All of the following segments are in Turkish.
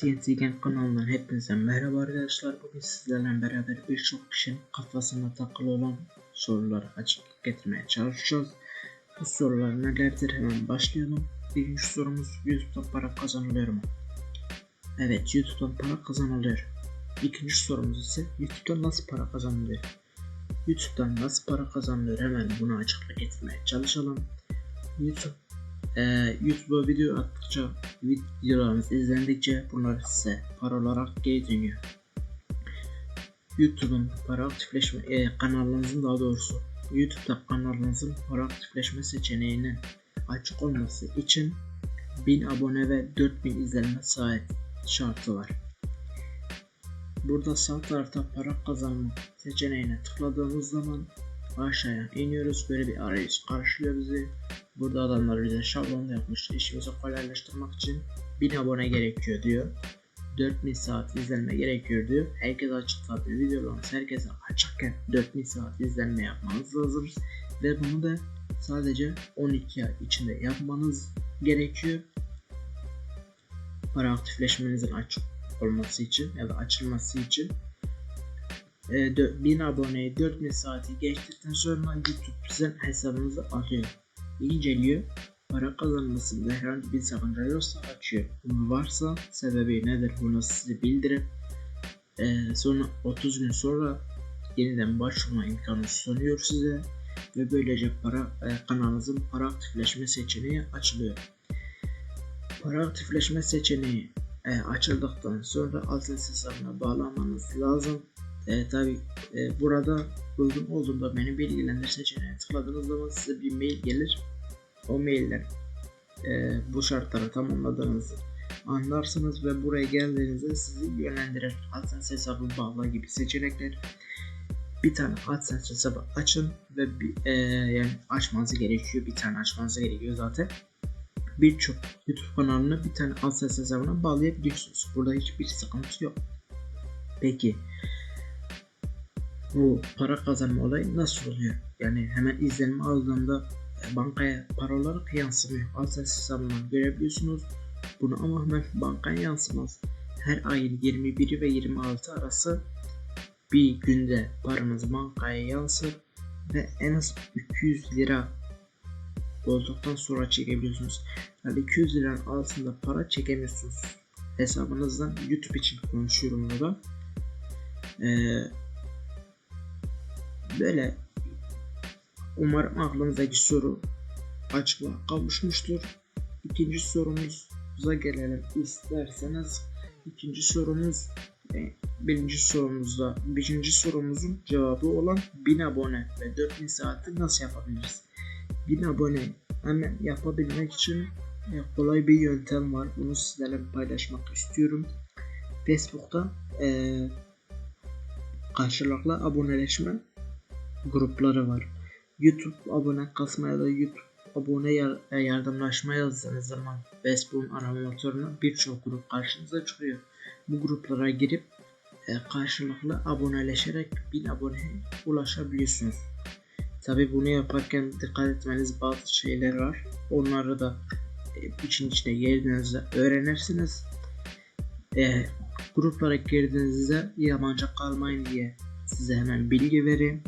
TNT Gang kanalından hepinize merhaba arkadaşlar. Bugün sizlerle beraber birçok kişinin kafasına takılı olan soruları açıklık getirmeye çalışacağız. Bu sorular nelerdir hemen başlayalım. Birinci sorumuz YouTube'dan para kazanılıyor mu? Evet YouTube'dan para kazanılıyor. İkinci sorumuz ise YouTube'dan nasıl para kazanılıyor? YouTube'dan nasıl para kazanılıyor hemen bunu açıklık getirmeye çalışalım. YouTube ee, YouTube'a video attıkça videolarımız izlendikçe bunlar size para olarak geri dönüyor. YouTube'un para aktifleşme e, kanalınızın daha doğrusu YouTube'da kanalınızın para aktifleşme seçeneğinin açık olması için 1000 abone ve 4000 izlenme sahip şartı var. Burada sağ tarafta para kazanma seçeneğine tıkladığımız zaman aşağıya iniyoruz. Böyle bir arayüz karşılıyor bizi. Burada adamlar bize şablon yapmış. İşimizi kolaylaştırmak için 1000 abone gerekiyor diyor. 4000 saat izlenme gerekiyor diyor. Herkes açık tabi videolarımız herkese açıkken 4000 saat izlenme yapmanız lazım. Ve bunu da sadece 12 ay içinde yapmanız gerekiyor. Para aktifleşmenizin açık olması için ya da açılması için e, 1000 aboneyi 4000 saati geçtikten sonra YouTube sizin hesabınızı alıyor inceliyor. Para kazanmasında herhangi bir sakınca yoksa açıyor. Varsa sebebi nedir bunu size bildirip e, sonra 30 gün sonra yeniden başvurma imkanı sunuyor size ve böylece para e, kanalınızın para aktifleşme seçeneği açılıyor. Para aktifleşme seçeneği e, açıldıktan sonra Altes hesabına bağlamanız lazım. E, Tabi e, burada uygun olduğunda beni bilgilendir seçeneğine tıkladığınız zaman size bir mail gelir. O mailler e, bu şartları tamamladığınızı anlarsınız ve buraya geldiğinizde sizi yönlendirir. AdSense hesabı bağla gibi seçenekler. Bir tane AdSense hesabı açın ve bir, e, yani açmanız gerekiyor. Bir tane açmanız gerekiyor zaten. Birçok YouTube kanalını bir tane AdSense hesabına bağlayabiliyorsunuz. Burada hiçbir sıkıntı yok. Peki bu para kazanma olayı nasıl oluyor? Yani hemen izlenme aldığında e, bankaya para olarak yansımıyor. Alsat hesabından görebiliyorsunuz. Bunu ama hemen bankaya yansımaz. Her ayın 21 ve 26 arası bir günde paranız bankaya yansır ve en az 200 lira olduktan sonra çekebiliyorsunuz. Yani 200 liranın altında para çekemiyorsunuz hesabınızdan YouTube için konuşuyorum burada. Ee, böyle umarım aklınızdaki soru açıklığa kavuşmuştur. İkinci sorumuza gelelim isterseniz. İkinci sorumuz e, birinci sorumuzda birinci sorumuzun cevabı olan 1000 abone ve 4000 saati nasıl yapabiliriz? 1000 abone hemen yapabilmek için e, kolay bir yöntem var. Bunu sizlerle paylaşmak istiyorum. Facebook'ta e, karşılıklı aboneleşme grupları var. YouTube abone kasma ya da YouTube abone yardımlaşma yazdığınız zaman Facebook'un arama motoruna birçok grup karşınıza çıkıyor. Bu gruplara girip e, karşılıklı aboneleşerek 1000 aboneye ulaşabiliyorsunuz. Tabi bunu yaparken dikkat etmeniz bazı şeyler var. Onları da e, için içine girdiğinizde öğrenirsiniz. E, gruplara girdiğinizde yabancı kalmayın diye size hemen bilgi vereyim.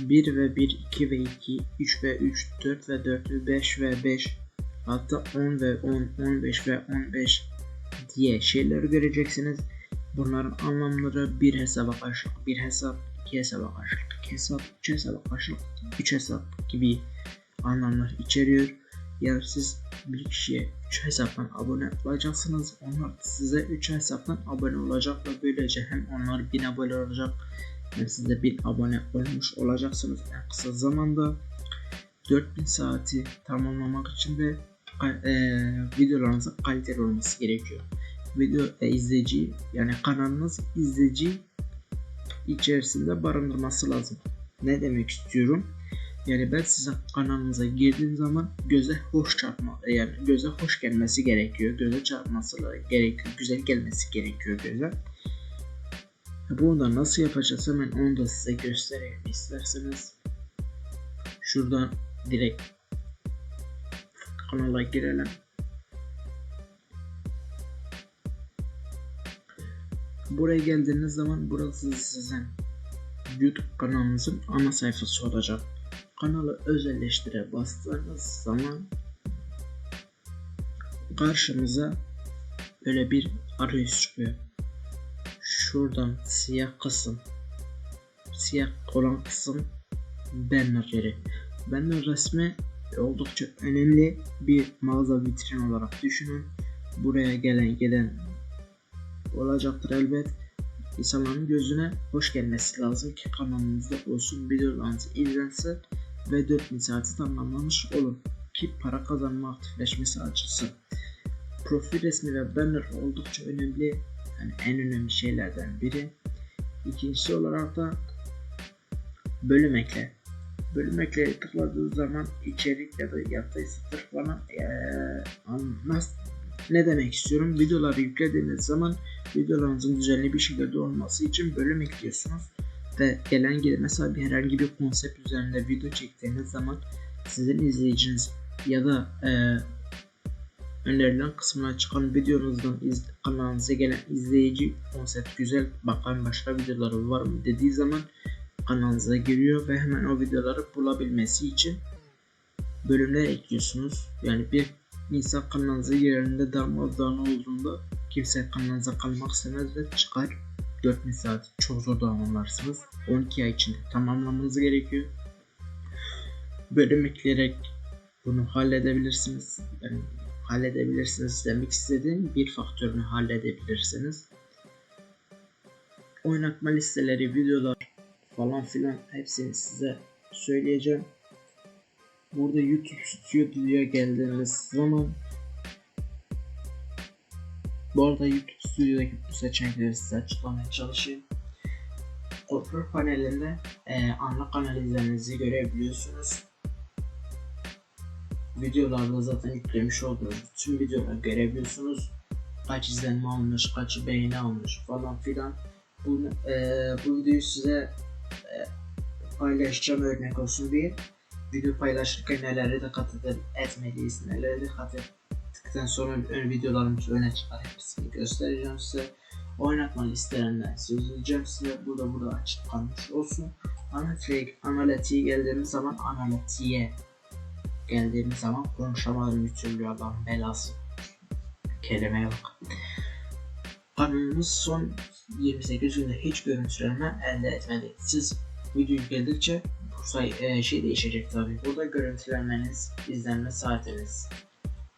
1 ve 1, 2 ve 2, 3 ve 3, 4 ve 4, 5 ve 5, hatta 10 ve 10, 15 ve 15 diye şeyler göreceksiniz. Bunların anlamları bir hesaba karşılık, bir hesap, iki hesaba karşılık, iki hesap, üç hesaba karşılık, üç hesap gibi anlamlar içeriyor. Yani siz bir kişiye 3 hesaptan abone olacaksınız. Onlar size 3 hesaptan abone olacak ve böylece hem onlar 1000 abone olacak ve siz de 1000 abone olmuş olacaksınız en kısa zamanda. 4000 saati tamamlamak için de e, videolarınızın kaliteli olması gerekiyor. Video e, izleyici yani kanalınız izleyici içerisinde barındırması lazım. Ne demek istiyorum? Yani ben size kanalınıza girdiğim zaman göze hoş çarpma yani göze hoş gelmesi gerekiyor. Göze çarpması gerekiyor. Güzel gelmesi gerekiyor göze. Bunu da nasıl yapacağız hemen onu da size göstereyim isterseniz. Şuradan direkt kanala girelim. Buraya geldiğiniz zaman burası sizin YouTube kanalınızın ana sayfası olacak. Kanalı özelleştire bastığınız zaman karşımıza böyle bir arayüz çıkıyor. Şuradan siyah kısım siyah olan kısım banner yeri. Banner resmi oldukça önemli bir mağaza vitrin olarak düşünün. Buraya gelen gelen olacaktır elbet. İnsanların gözüne hoş gelmesi lazım ki kanalınızda olsun videolarınız izlensin ve 4000 saati tamamlamış olun ki para kazanma aktifleşmesi açısı. Profil resmi ve banner oldukça önemli. Yani en önemli şeylerden biri. İkincisi olarak da bölüm ekle. Bölüm ekle tıkladığı zaman içerik ya da yaptığı satır falan ee, anlamaz. Ne demek istiyorum? Videoları yüklediğiniz zaman videolarınızın düzenli bir şekilde olması için bölüm ekliyorsunuz ve gelen mesela bir herhangi bir konsept üzerinde video çektiğiniz zaman sizin izleyiciniz ya da e, önerilen kısmına çıkan videonuzdan iz, kanalınıza gelen izleyici konsept güzel bakayım başka videoları var mı dediği zaman kanalınıza giriyor ve hemen o videoları bulabilmesi için bölümler ekliyorsunuz. Yani bir insan kanalınıza girerinde darmadağın olduğunda kimse kanalınıza kalmak istemez ve çıkar 4000 saat çok zor tamamlarsınız. 12 ay içinde tamamlamanız gerekiyor. Bölüm ekleyerek bunu halledebilirsiniz. Yani halledebilirsiniz demek istediğim bir faktörünü halledebilirsiniz. Oynatma listeleri, videolar falan filan hepsini size söyleyeceğim. Burada YouTube Studio'ya geldiğiniz zaman bu arada YouTube Studio'daki bu seçenekleri size açıklamaya çalışayım. Kontrol panelinde e, anlık analizlerinizi görebiliyorsunuz. Videolarda zaten yüklemiş olduğunuz tüm videoları görebiliyorsunuz. Kaç izlenme almış, kaç beğeni almış falan filan. Bunu, e, bu videoyu size e, paylaşacağım örnek olsun diye. Video paylaşırken nelere dikkat edip etmeliyiz, nelere dikkat ettikten sonra ön videolarımızı öne çıkar hepsini göstereceğim size. Oynatma listelerinden söyleyeceğim size. Bu da burada açık kalmış olsun. Analitik, analitiğe geldiğimiz zaman analitiğe geldiğimiz zaman konuşamadım bir adam belası. Kelimeye bak. Kanalımız son 28 günde hiç görüntülenme elde etmedi. Siz video yükledikçe bu say e, şey değişecek tabi. Burada görüntülenmeniz, izlenme saatiniz,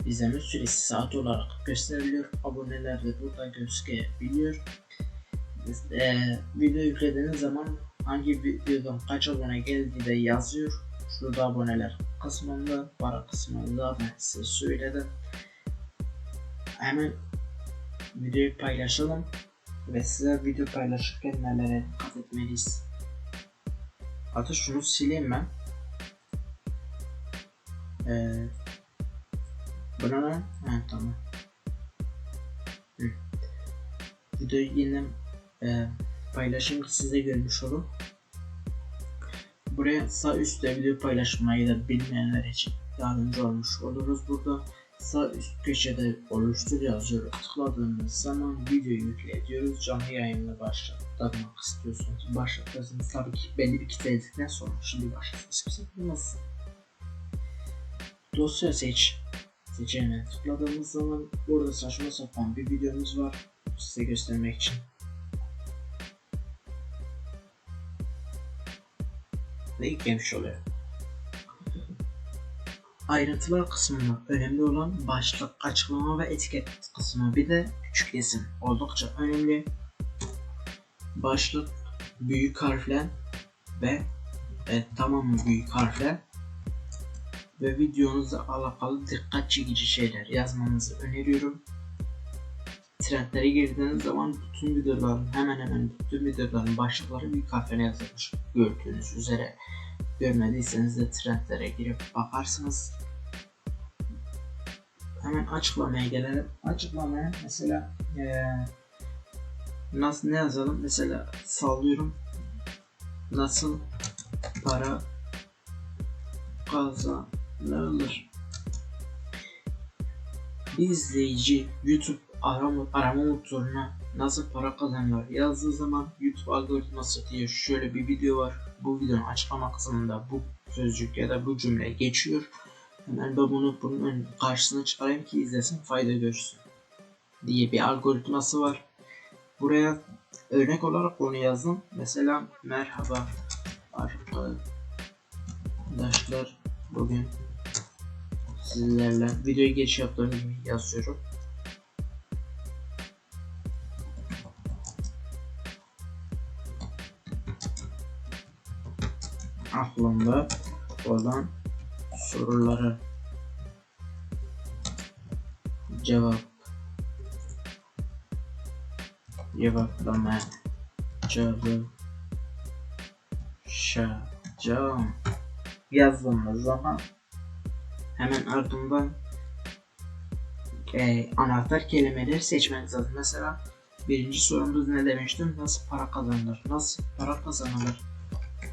izleme süresi saat olarak gösteriliyor. Aboneler de burada gözükebiliyor. E, video yüklediğiniz zaman hangi videodan kaç abone geldiği de yazıyor. Şurada aboneler kısmında, para kısmında ben size söyledim. Hemen videoyu paylaşalım ve size video paylaşırken nelere dikkat etmeliyiz. Hatta şunu sileyim ben. Ee, ne? Ha, tamam. Hı. Videoyu yeniden e, paylaşayım ki siz de görmüş olun. Buraya sağ üstte video paylaşmayı da bilmeyenler için yardımcı olmuş oluruz. Burada sağ üst köşede oluştur yazıyor. Tıkladığımız zaman videoyu yükle diyoruz. Canlı yayını başlatmak istiyorsanız başlatırsınız. Tabii ki belli bir kitledikten sonra şimdi başlatırsanız nasıl? Dosya seç seçeneğine tıkladığımız zaman burada saçma sapan bir videomuz var. Size göstermek için. Ve yüklemiş oluyor. Ayrıntılar kısmında önemli olan başlık, açıklama ve etiket kısmı bir de küçük resim oldukça önemli. Başlık büyük harfle ve e, tamamı büyük harfle ve videonuzla alakalı dikkat çekici şeyler yazmanızı öneriyorum. Trendlere girdiğiniz zaman bütün videoların hemen hemen bütün videoların başlıkları büyük harfle yazılmış gördüğünüz üzere. Görmediyseniz de trendlere girip bakarsınız. Hemen açıklamaya gelelim. Açıklamaya mesela ee, nasıl ne yazalım? Mesela sallıyorum. Nasıl para kazanılır. Bir izleyici YouTube arama, arama motoruna nasıl para kazanır yazdığı zaman YouTube algoritması diye şöyle bir video var. Bu videonun açıklama kısmında bu sözcük ya da bu cümle geçiyor. Hemen ben bunu bunun karşısına çıkarayım ki izlesin fayda görsün diye bir algoritması var. Buraya örnek olarak onu yazdım. Mesela merhaba arkadaşlar bugün sizlerle videoyu geç yaptığım gibi yazıyorum. Aklımda olan soruları cevap cevaplama çalışacağım yazdığımız zaman hemen ardından e, anahtar kelimeleri seçmeniz lazım. Mesela birinci sorumuz ne demiştim? Nasıl para kazanılır? Nasıl para kazanılır?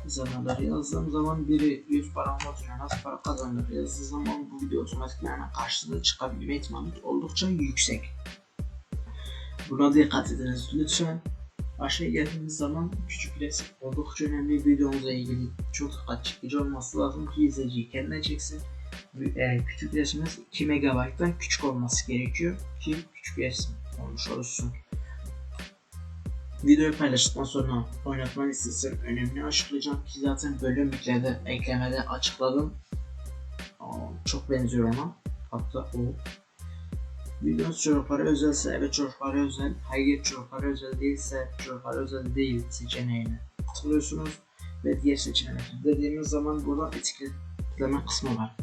Kazanılır yazdığım zaman biri 100 para motoruna nasıl para kazanılır yazdığı zaman bu video otomatikman karşınıza çıkabilme ihtimali oldukça yüksek. Buna dikkat ediniz lütfen. Aşağı geldiğimiz zaman küçük resim oldukça önemli videomuza ilgili çok dikkat çekici olması lazım ki izleyiciyi kendine çeksin. E, küçük resmimiz 2 MB'dan küçük olması gerekiyor ki küçük resim olmuş olsun. Videoyu paylaştıktan sonra oynatma listesi önemli açıklayacağım ki zaten bölüm eklede, eklemede açıkladım. Çok benziyor ona. Hatta o Videonuz çocuklara özelse evet çocuklara özel, hayır çocuklara özel değilse çocuklara özel değil seçeneğine tıklıyorsunuz ve diğer seçeneğe dediğimiz zaman burada etiketleme kısmı var.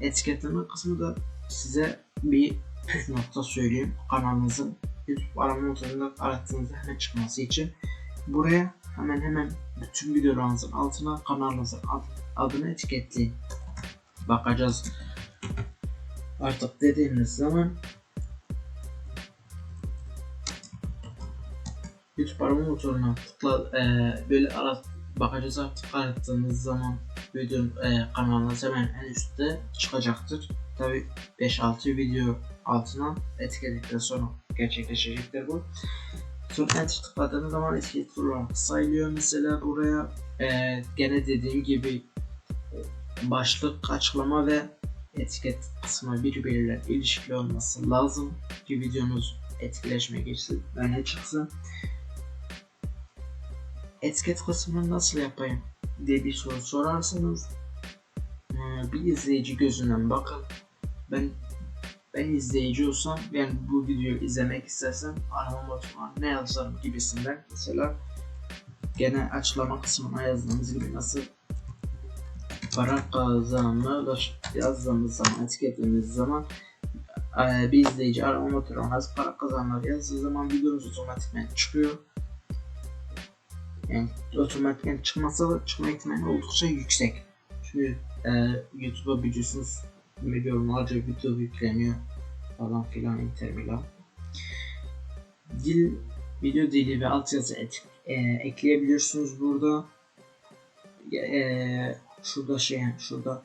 Etiketleme kısmı da size bir püf nokta söyleyeyim kanalınızın YouTube arama motorunda arattığınızda hemen çıkması için. Buraya hemen hemen bütün videolarınızın altına kanalınızın adını etiketleyin. Bakacağız. Artık dediğimiz zaman YouTube arama motoruna tıkla e, böyle ara bakacağız artık arattığınız zaman video e, kanalınız hemen en üstte çıkacaktır. Tabi 5-6 video altına etiketledikten sonra gerçekleşecektir bu. Sonra enter tıkladığınız zaman etiket olarak sayılıyor. Mesela buraya e, gene dediğim gibi başlık, açıklama ve etiket kısmı birbiriyle ilişkili olması lazım ki videonuz etkileşme geçsin, öne çıksın etiket kısmını nasıl yapayım diye bir soru sorarsanız e, bir izleyici gözünden bakın ben ben izleyici olsam yani bu videoyu izlemek istersem arama motoruna ne yazarım gibisinden mesela gene açıklama kısmına yazdığımız gibi nasıl para kazanılır yazdığımız zaman etiketlediğimiz zaman e, bir izleyici arama motoruna nasıl para kazanılır yazdığı zaman videomuz otomatikman çıkıyor yani otomatikten çıkmasa çıkma ihtimali oldukça yüksek. Çünkü e, YouTube'a biliyorsunuz milyonlarca video yükleniyor falan filan intermilan. Dil, video dili ve altyazı et, e, ekleyebiliyorsunuz burada. E, şurada şey şurada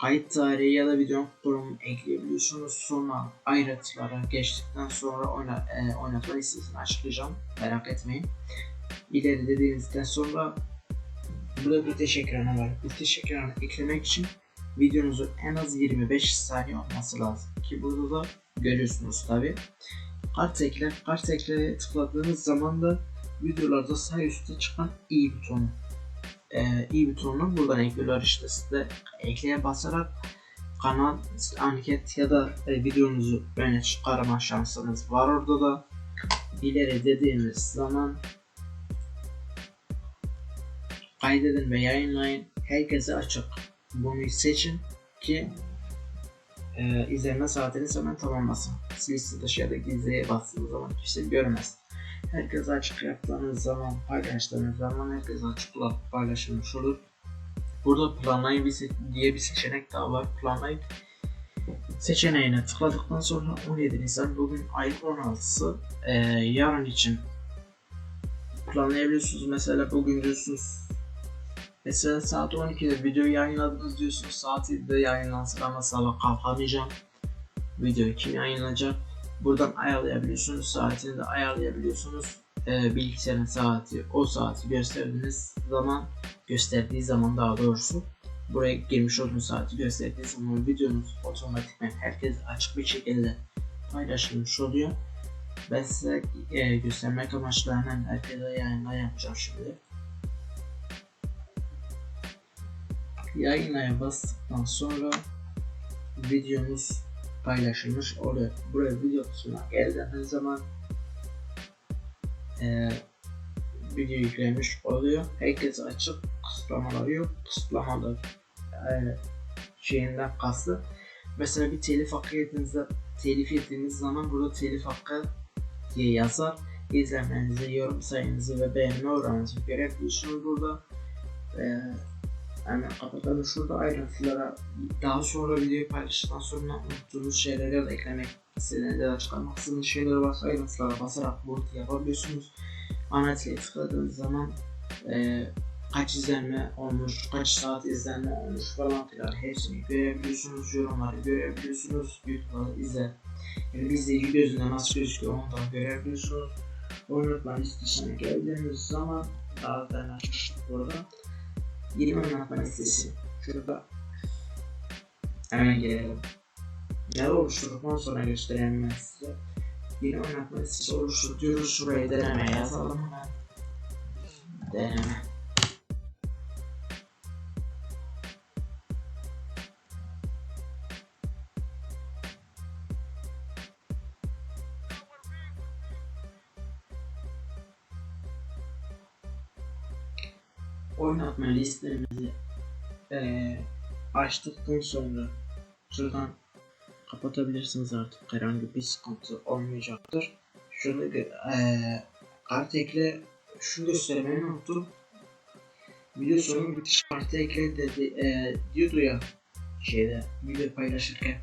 kayıt tarihi ya da video kurumu ekleyebiliyorsunuz. Sonra ayrıntılara geçtikten sonra oyna, e, oynatma listesini açıklayacağım. Merak etmeyin ileri dediğinizden sonra burada bitiş ekranı var. Bitiş ekranı eklemek için videonuzun en az 25 saniye olması lazım. Ki burada da görüyorsunuz tabi. Kart ekle, kart ekleye tıkladığınız zaman da videolarda sağ üstte çıkan i butonu. Ee, i butonunu buradan ekliyorlar işte size ekleye basarak kanal anket ya da e, videonuzu öne çıkarma şansınız var orada da ileri dediğimiz zaman kaydedin ve yayınlayın. Herkese açık. Bunu seçin ki e, izleme saatiniz hemen tamamlasın. Liste dışı ya da gizliye bastığınız zaman kimse görmez. Herkese açık yaptığınız zaman, paylaştığınız zaman herkese açıkla paylaşılmış olur. Burada planlayın diye bir seçenek daha var. Planlayın seçeneğine tıkladıktan sonra 17 Nisan bugün ayın 16'sı e, yarın için planlayabiliyorsunuz. Mesela bugün diyorsunuz Mesela saat 12'de video yayınladınız diyorsunuz. Saat 7'de yayınlansın ama sabah kalkamayacağım. Videoyu kim yayınlayacak? Buradan ayarlayabiliyorsunuz. Saatini de ayarlayabiliyorsunuz. Ee, bilgisayarın saati o saati gösterdiğiniz zaman gösterdiği zaman daha doğrusu buraya girmiş olduğunuz saati gösterdiği zaman videonuz otomatikman herkes açık bir şekilde paylaşılmış oluyor. Ben size e, göstermek amaçlı hemen herkese yayınla yapacağım şimdi. Yayınlaya bastıktan sonra videomuz paylaşılmış oluyor. Buraya video kısmına geldiğiniz zaman e, video yüklemiş oluyor. Herkes açık kısıtlamaları yok. Kısıtlamalar e, şeyinden kastı. Mesela bir telif hakkı yediğinizde telif ettiğiniz zaman burada telif hakkı diye yazar. İzlemenizi, yorum sayınızı ve beğenme oranınızı görebiliyorsunuz burada. Ee, hemen kapatalım şurada ayrıntılara. Daha sonra videoyu paylaştıktan sonra unuttuğunuz şeyleri da eklemek istediğiniz ya da çıkarmak istediğiniz şeyler varsa ayrıntılara basarak burada yapabiliyorsunuz. Analize tıkladığınız zaman e, kaç izlenme olmuş, kaç saat izlenme olmuş falan filan hepsini görebiliyorsunuz, yorumları görebiliyorsunuz, YouTube'da izle. Yani izleyici gözünde nasıl gözüküyor onu da görebiliyorsunuz. Oynatma listesine geldiğimiz zaman daha ben açmıştım burada. Yeni oynatma listesi. Şurada hemen gelelim. Ne oluşturduktan sonra göstereyim ben size. Yeni oynatma listesi oluştur diyoruz. Şuraya deneme yazalım hemen. Deneme. Oynatma listemizi eee açtıktan sonra şuradan kapatabilirsiniz artık herhangi bir sıkıntı olmayacaktır. Şunu eee kart ekle şunu göstermeyi unuttum. Video sonu bitiş kartı ekle dedi eee diyordu ya şeyde video paylaşırken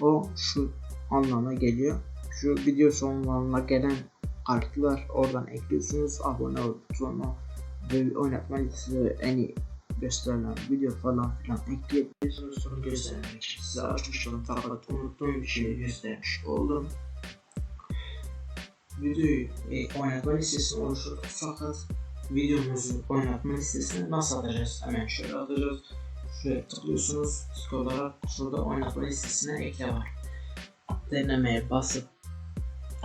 o şu anlama geliyor. Şu video sonlarına gelen kartlar oradan ekliyorsunuz abone ol sonra ve oynatma listesi en iyi gösterilen video falan filan ekleyebilirsiniz sonra göstermek size açmıştım fakat unuttuğum bir şeyi göstermiş oldum. Videoyu e, oynatma listesini oluşturduk fakat videomuzu oynatma listesine nasıl atacağız? Hemen şöyle atacağız. Şuraya tıklıyorsunuz tık olarak şurada oynatma listesine ekle var. Denemeye basıp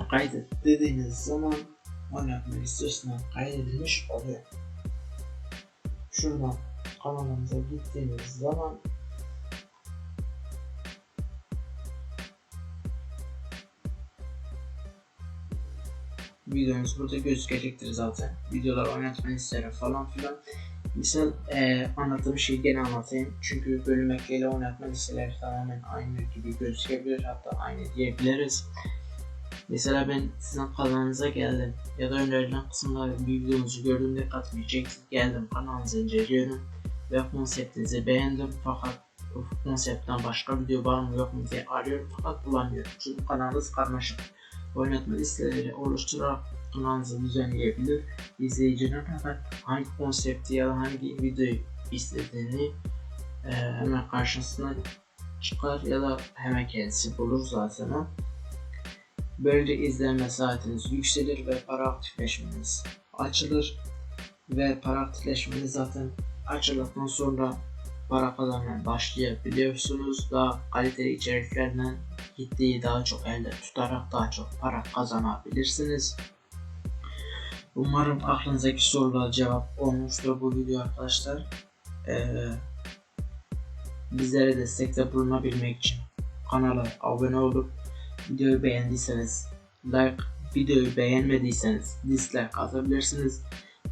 kaydet dediğiniz zaman oynatma listesine kaydedilmiş oluyor şuradan kanalımıza gittiğimiz zaman videomuz burada gözükecektir zaten. Videolar oynatma listeleri falan filan. Misal e, anlattığım şeyi gene anlatayım. Çünkü bölüm ekleyle oynatma listeleri tamamen aynı gibi gözükebilir. Hatta aynı diyebiliriz. Mesela ben sizin kanalınıza geldim ya da önerilen kısımda bir videonuzu gördüğümde katmayacaksınız. Geldim kanalınızı inceliyorum ve konseptinizi beğendim fakat o konseptten başka video var mı yok mu diye arıyorum fakat bulamıyorum. Çünkü kanalınız karmaşık. Oynatma listeleri oluşturarak kanalınızı düzenleyebilir. İzleyicinin hemen hangi konsepti ya da hangi videoyu istediğini e, hemen karşısına çıkar ya da hemen kendisi bulur zaten. Böylece izlenme saatiniz yükselir ve para aktifleşmeniz açılır. Ve para aktifleşmeniz zaten açıldıktan sonra para kazanmaya başlayabiliyorsunuz. Daha kaliteli içeriklerden gittiği daha çok elde tutarak daha çok para kazanabilirsiniz. Umarım aklınızdaki sorulara cevap olmuştur bu video arkadaşlar. Ee, bizlere destekte bulunabilmek için kanala abone olup Videoyu beğendiyseniz like, videoyu beğenmediyseniz dislike atabilirsiniz.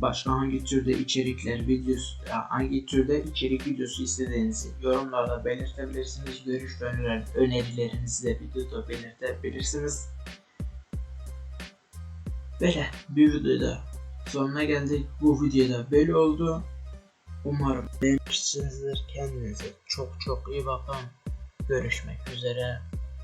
Başka hangi türde içerikler videosu, hangi türde içerik videosu istediğinizi yorumlarda belirtebilirsiniz. Görüş ve önerilerinizi de videoda belirtebilirsiniz. Böyle bir videoda sonuna geldik. Bu videoda böyle oldu. Umarım beğenmişsinizdir. Kendinize çok çok iyi bakın. Görüşmek üzere.